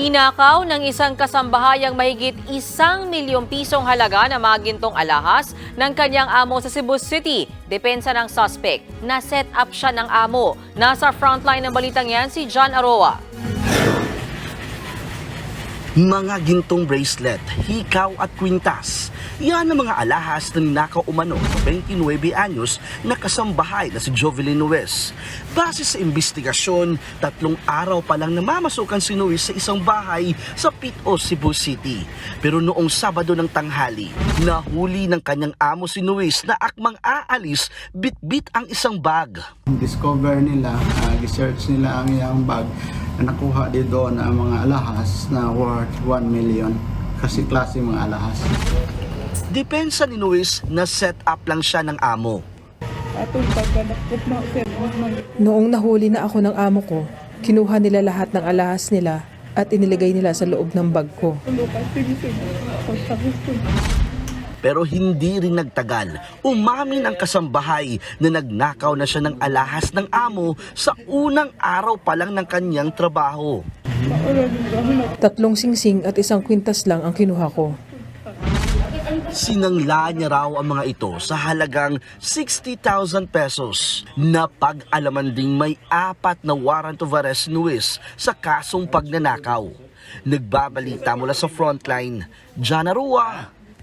Ninakaw ng isang kasambahayang mahigit isang milyong pisong halaga na mga gintong alahas ng kanyang amo sa Cebu City. Depensa ng suspect na set up siya ng amo. Nasa frontline ng balitang yan si John Aroa. Mga gintong bracelet, hikaw at kwintas. Yan ang mga alahas na ninakaw umano sa 29 anyos na kasambahay na si Jovelyn Nuez. Base sa investigasyon, tatlong araw pa lang namamasukan si Nuez sa isang bahay sa Pito, Cebu City. Pero noong Sabado ng tanghali, nahuli ng kanyang amo si Nuez na akmang aalis, bit-bit ang isang bag. discover nila, uh, research nila ang iyang bag nakuha dito na mga alahas na worth 1 million kasi klase mga alahas. Depensa ni Nuez na set up lang siya ng amo. Noong nahuli na ako ng amo ko, kinuha nila lahat ng alahas nila at inilagay nila sa loob ng bag ko. Pero hindi rin nagtagal, umamin ang kasambahay na nagnakaw na siya ng alahas ng amo sa unang araw pa lang ng kanyang trabaho. Tatlong singsing at isang kwintas lang ang kinuha ko. Sinangla niya raw ang mga ito sa halagang 60,000 pesos na pag-alaman ding may apat na warrant of arrest Nuis sa kasong pagnanakaw. Nagbabalita mula sa frontline, Jana Rua,